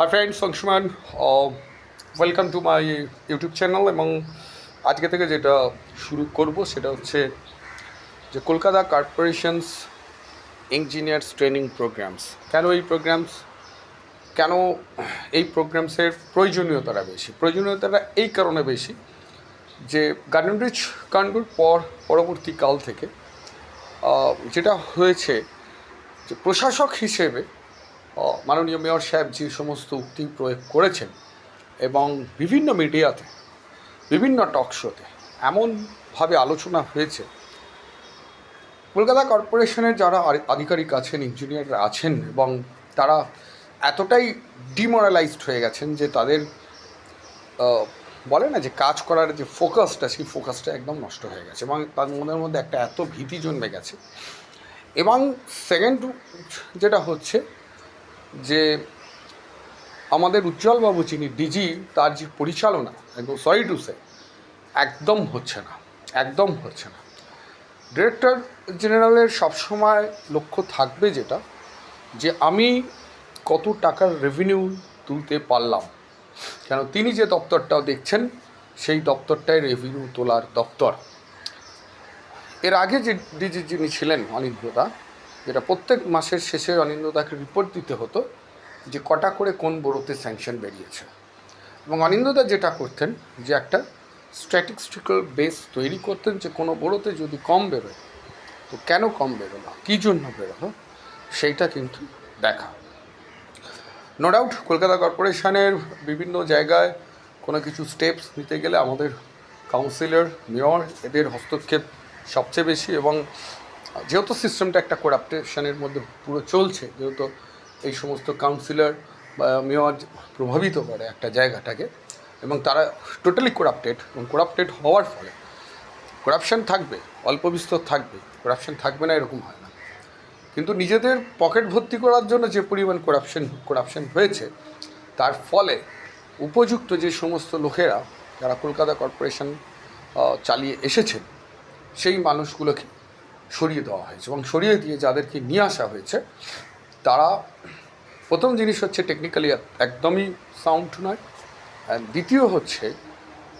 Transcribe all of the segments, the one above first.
Hi friends Anshuman welcome to my YouTube channel এবং আজকে থেকে যেটা শুরু করব সেটা হচ্ছে যে Kolkata corporations engineers training programmes কেন এই প্রোগ্রামস কেন এই প্রোগ্রামসের প্রয়োজনীয়তাটা বেশি? প্রয়োজনীয়তাটা এই কারণে বেশি যে গার্ডেনরিচ কাণ্ডর পর পরবর্তীকাল থেকে যেটা হয়েছে যে প্রশাসক হিসেবে মাননীয় মেয়র সাহেব যে সমস্ত উক্তি প্রয়োগ করেছেন এবং বিভিন্ন মিডিয়াতে, বিভিন্ন টক শোতে এমনভাবে আলোচনা হয়েছে, কলকাতা কর্পোরেশনের যারা আধিকারিক আছেন ইঞ্জিনিয়াররা আছেন এবং তারা এতটাই ডিমোরালাইজড হয়ে গেছেন যে তাদের বলে না যে কাজ করার যে ফোকাসটা সেই ফোকাসটা একদম নষ্ট হয়ে গেছে এবং তার মনের মধ্যে একটা এত ভীতি জন্মে গেছে এবং সেকেন্ড যেটা হচ্ছে যে আমাদের উজ্জ্বলবাবু যিনি ডিজি, তার যে পরিচালনা, একদম সরি টু সে একদম হচ্ছে না, একদম হচ্ছে না। ডিরেক্টর জেনারেলের সবসময় লক্ষ্য থাকবে যেটা, যে আমি কত টাকার রেভিনিউ তুলতে পারলাম। কেন, তিনি যে দপ্তরটাও দেখছেন, সেই দপ্তরটাই রেভিনিউ তোলার দপ্তর। এর আগে যে ডিজি যিনি ছিলেন অনিন্দ্যতা যেটা প্রত্যেক মাসের শেষে অনিন্দ্যতাকে রিপোর্ট দিতে হতো যে কটা করে কোন বড়োতে স্যাংশন বেরিয়েছে। এবং অনিন্দ্যতা যেটা করতেন যে একটা স্ট্যাটিস্টিক্যাল বেস তৈরি করতেন যে কোনো বড়োতে যদি কম বেরোয়, তো কেন কম বেরোলো কী জন্য বেরোলো? সেইটা কিন্তু দেখা। নো ডাউট কলকাতা কর্পোরেশনের বিভিন্ন জায়গায় কোনো কিছু স্টেপস নিতে গেলে আমাদের কাউন্সিলর মেয়র এদের হস্তক্ষেপ সবচেয়ে বেশি এবং যেহেতু সিস্টেমটা একটা করাপ্টেশনের মধ্যে পুরো চলছে, যেহেতু এই সমস্ত কাউন্সিলর বা মেয়র প্রভাবিত করে একটা জায়গাটাকে, এবং তারা টোটালি করাপ্টেড এবং করাপ্টেড হওয়ার ফলে করাপশন থাকবে, অল্প বিস্তর থাকবে করাপশন থাকবে না, এরকম হয় না। কিন্তু নিজেদের পকেট ভর্তি করার জন্য যে পরিমাণ করাপশন করাপশন হয়েছে, তার ফলে উপযুক্ত যে সমস্ত লোকেরা যারা কলকাতা কর্পোরেশন চালিয়ে এসেছেন, সেই মানুষগুলোকে সরিয়ে দেওয়া হয়েছে এবং সরিয়ে দিয়ে যাদেরকে নিয়ে আসা হয়েছে, তারা প্রথম জিনিস হচ্ছে টেকনিক্যালি একদমই সাউন্ড নয়। দ্বিতীয় হচ্ছে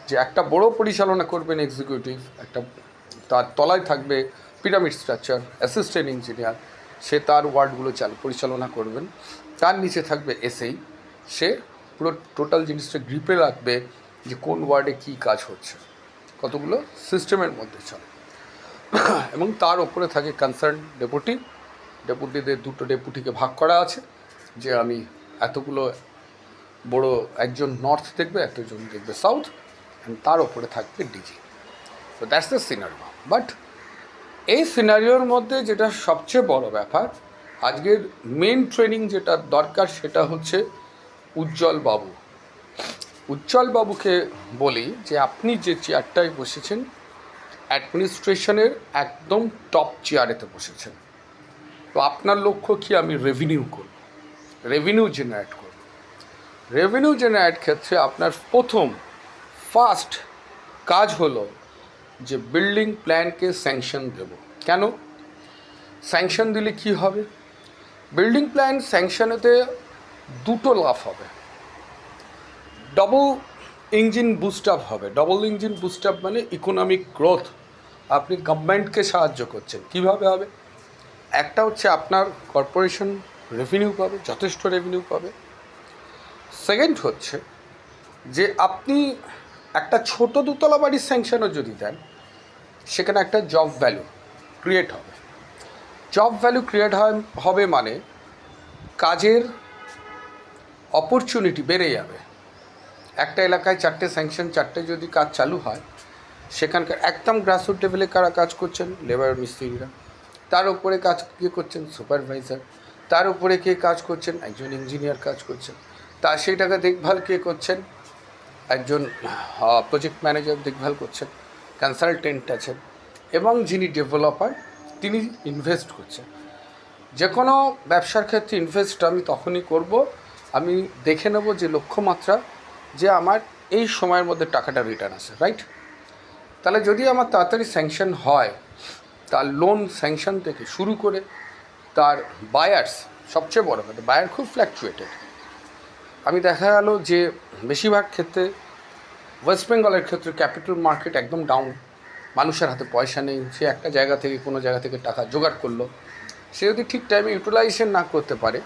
যে একটা বড় পরিচালনা করবেন এক্সিকিউটিভ একটা তার তলায় থাকবে পিরামিড স্ট্রাকচার অ্যাসিস্ট্যান্ট ইঞ্জিনিয়ার সে তার ওয়ার্ডগুলো চাল, পরিচালনা করবেন। তার নিচে থাকবে এসেই সে পুরো টোটাল জিনিসটা গ্রিপে রাখবে যে কোন ওয়ার্ডে কী কাজ হচ্ছে। কতগুলো? সিস্টেমের মধ্যে চলে। এবং তার ওপরে থাকে কনসার্ন ডেপুটি ডেপুটিদের দুটো ডেপুটিকে ভাগ করা আছে। যে আমি এতগুলো বড় একজন নর্থ দেখবে, একজন দেখবে সাউথ তার ওপরে থাকবে ডিজি তো দ্যাটস দ্য সিনারিও বাট এই সিনারিওর মধ্যে যেটা সবচেয়ে বড় ব্যাপার, আজকের মেন ট্রেনিং যেটা দরকার সেটা হচ্ছে উজ্জ্বল বাবু। উজ্জ্বল বাবুকে বলি যে, আপনি যে চেয়ারটায় বসেছেন অ্যাডমিনিস্ট্রেশনের একদম টপ চেয়ারেতে বসেছেন। তো আপনার লক্ষ্য কি? আমি রেভিনিউ করব। রেভিনিউ জেনারেট করব। রেভিনিউ জেনারেট ক্ষেত্রে আপনার প্রথম ফার্স্ট কাজ হলো যে বিল্ডিং প্ল্যানকে স্যাংশন দেব। কেন? স্যাংশন দিলে কি হবে? বিল্ডিং প্ল্যান স্যাংশনেতে দুটো লাভ হবে। ডবল ইঞ্জিন বুস্ট আপ হবে। ডবল ইঞ্জিন বুস্ট আপ মানে ইকোনমিক গ্রোথ আপনি গভর্নমেন্টকে সাহায্য করছেন। কীভাবে হবে? একটা হচ্ছে আপনার কর্পোরেশন রেভিনিউ পাবে, যথেষ্ট রেভিনিউ পাবে। সেকেন্ড হচ্ছে যে আপনি একটা ছোট দোতলা বাড়ির স্যাংশনও যদি দেন, সেখানে একটা জব ভ্যালু ক্রিয়েট হবে। জব ভ্যালু ক্রিয়েট হবে মানে কাজের অপরচুনিটি বেড়ে যাবে। একটা এলাকায় চারটে স্যাংশন চারটে যদি কাজ চালু হয় সেখানকার একদম গ্রাসরুট লেভেলে কারা কাজ করছেন? লেবার মিস্ত্রিরা। তার উপরে কাজ কে করছেন? সুপারভাইজার তার উপরে কে কাজ করছেন? একজন ইঞ্জিনিয়ার কাজ করছেন। তা সেই টাকা দেখভাল কে করছেন? একজন প্রজেক্ট ম্যানেজার দেখভাল করছেন। কনসালটেন্ট আছেন। এবং যিনি ডেভেলপার তিনি ইনভেস্ট করছেন। যে কোনো ব্যবসার ক্ষেত্রে ইনভেস্ট আমি তখনই করব। আমি দেখে নেব যে লক্ষ্যমাত্রা যে আমার এই সময়ের মধ্যে টাকাটা রিটার্ন আসে রাইট তাহলে যদি আমার তাড়াতাড়ি স্যাংশন হয়, তার লোন স্যাংশন থেকে শুরু করে তার বায়ার্স সবচেয়ে বড় কথা বায়ার খুব ফ্ল্যাকচুয়েটেড আমি দেখা গেল যে বেশিরভাগ ক্ষেত্রে ওয়েস্ট বেঙ্গলের ক্ষেত্রে ক্যাপিটাল মার্কেট একদম ডাউন মানুষের হাতে পয়সা নেই, সে একটা জায়গা থেকে কোনো জায়গা থেকে টাকা জোগাড় করল। সে যদি ঠিক টাইমে ইউটিলাইজেশন না করতে পারে,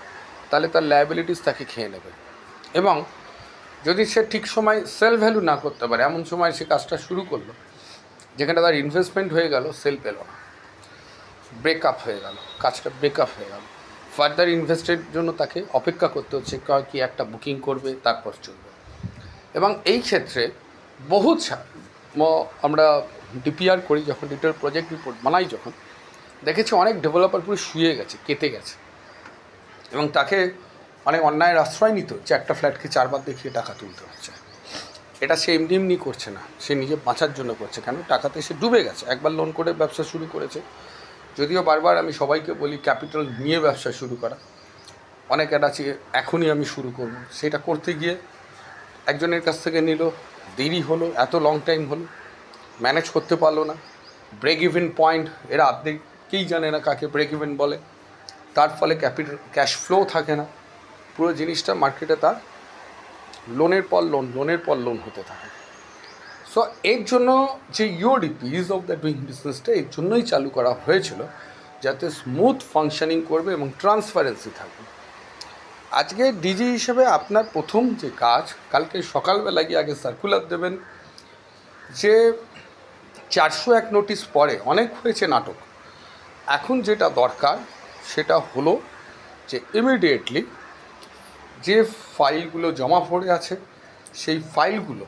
তাহলে তার লায়াবিলিটিস তাকে খেয়ে নেবে। এবং যদি সে ঠিক সময় সেল ভ্যালু না করতে পারে, এমন সময় সে কাজটা শুরু করল যেখানে তার ইনভেস্টমেন্ট হয়ে গেল সেল পেল না। ব্রেকআপ হয়ে গেল, কাজটা ব্রেকআপ হয়ে গেল। ফার্দার ইনভেস্টের জন্য তাকে অপেক্ষা করতে হচ্ছে, কা- একটা বুকিং করবে, তারপর চলবে। এবং এই ক্ষেত্রে বহু আমরা ডিপিআর করি, যখন ডিটেল প্রজেক্ট রিপোর্ট বানাই যখন, দেখেছি অনেক ডেভেলপার পুরো শুয়ে গেছে, কেটে গেছে। এবং তাকে অনেক অন্যায়ের আশ্রয় নিতে হচ্ছে, একটা ফ্ল্যাটকে চারবার দেখিয়ে টাকা তুলতে হচ্ছে। এটা সে এমনি এমনি করছে না। সে নিজে বাঁচার জন্য করছে। কেন? টাকাতে সে ডুবে গেছে। একবার লোন করে ব্যবসা শুরু করেছে। যদিও বারবার আমি সবাইকে বলি ক্যাপিটাল নিয়ে ব্যবসা শুরু করা। অনেকের আছে এখনই আমি শুরু করব। সেটা করতে গিয়ে একজনের কাছ থেকে নিল, দেরি হলো, এত লং টাইম হলো ম্যানেজ করতে পারল না। ব্রেক ইভেন পয়েন্ট এরা অর্ধেককেই জানে না কাকে ব্রেক ইভেন বলে। তার ফলে ক্যাপিটাল ক্যাশ ফ্লো থাকে না। পুরো জিনিসটা মার্কেটে তার লোনের পর লোন, লোনের পর লোন হতে থাকে। সো এর জন্য যে UDP ease of the doing বিজনেসটা এর জন্যই চালু করা হয়েছিল, যাতে স্মুথ ফাংশনিং করবে এবং ট্রান্সপারেন্সি থাকবে। আজকে ডিজি হিসেবে আপনার প্রথম যে কাজ, কালকে সকালবেলা গিয়ে আগে সার্কুলার দেবেন, যে চারশো এক নোটিশ পরে অনেক হয়েছে নাটক। এখন যেটা দরকার, সেটা হলো যে ইমিডিয়েটলি যে ফাইলগুলো জমা পড়ে আছে, সেই ফাইলগুলো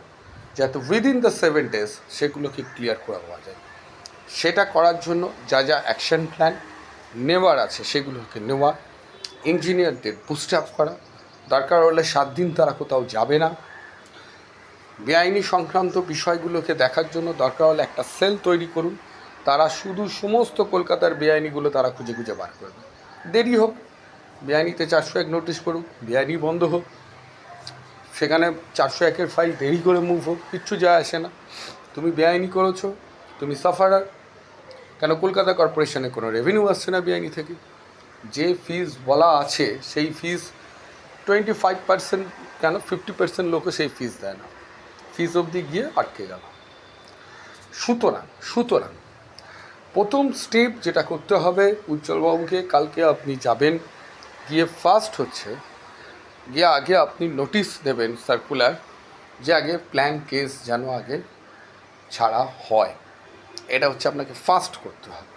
যাতে উইদিন দ্য সেভেন ডেজ সেগুলোকে ক্লিয়ার করে দেওয়া যায়। সেটা করার জন্য যা যা অ্যাকশন প্ল্যান নেওয়ার আছে, সেগুলোকে নেওয়া ইঞ্জিনিয়ারদের বুস্ট আপ করা। দরকার হলে সাত দিন তারা কোথাও যাবে না। বেআইনি সংক্রান্ত বিষয়গুলোকে দেখার জন্য দরকার হলে একটা সেল তৈরি করুন। তারা শুধু সমস্ত কলকাতার বেআইনিগুলো তারা খুঁজে খুঁজে বার করবে। দেরি হোক বেআইনিতে চারশো এক নোটিশ পড়ুক, বেআইনি বন্ধ হোক, সেখানে চারশো একের ফাইল দেরি করে মুভ হোক, কিচ্ছু যায় আসে না। তুমি বেআইনি করেছ, তুমি সাফারার কেন কলকাতা কর্পোরেশনে কোনো রেভিনিউ আসছে না বেআইনি থেকে? যে ফিজ বলা আছে, সেই ফিজ টোয়েন্টি ফাইভ পার্সেন্ট কেন ফিফটি পার্সেন্ট লোকও সেই ফিজ দেয় না। ফিজ অবধি গিয়ে আটকে গেল। সুতরাং সুতরাং, প্রথম স্টেপ যেটা করতে হবে, উজ্জ্বলবাবুকে কালকে আপনি যাবেন গিয়ে ফার্স্ট হচ্ছে গিয়ে আগে আপনি নোটিশ দেবেন সার্কুলার যে আগে প্ল্যান কেস যেন আগে ছাড়া হয়। এটা হচ্ছে আপনাকে ফার্স্ট করতে হবে।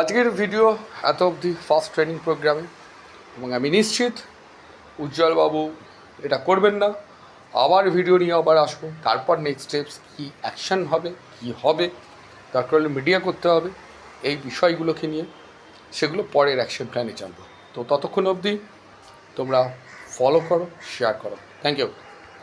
আজকের ভিডিও এত অবধি ফার্স্ট ট্রেনিং প্রোগ্রামে এবং আমি নিশ্চিত উজ্জ্বলবাবু এটা করবেন না। আবার ভিডিও নিয়ে আবার আসব। তারপর নেক্সট স্টেপস কী অ্যাকশন হবে, কি হবে হলে মিডিয়া করতে হবে। এই বিষয়গুলোকে নিয়ে, সেগুলো পরের অ্যাকশন প্ল্যানে জানব। তো ততক্ষণ অবধি তোমরা ফলো করো শেয়ার করো। Thank you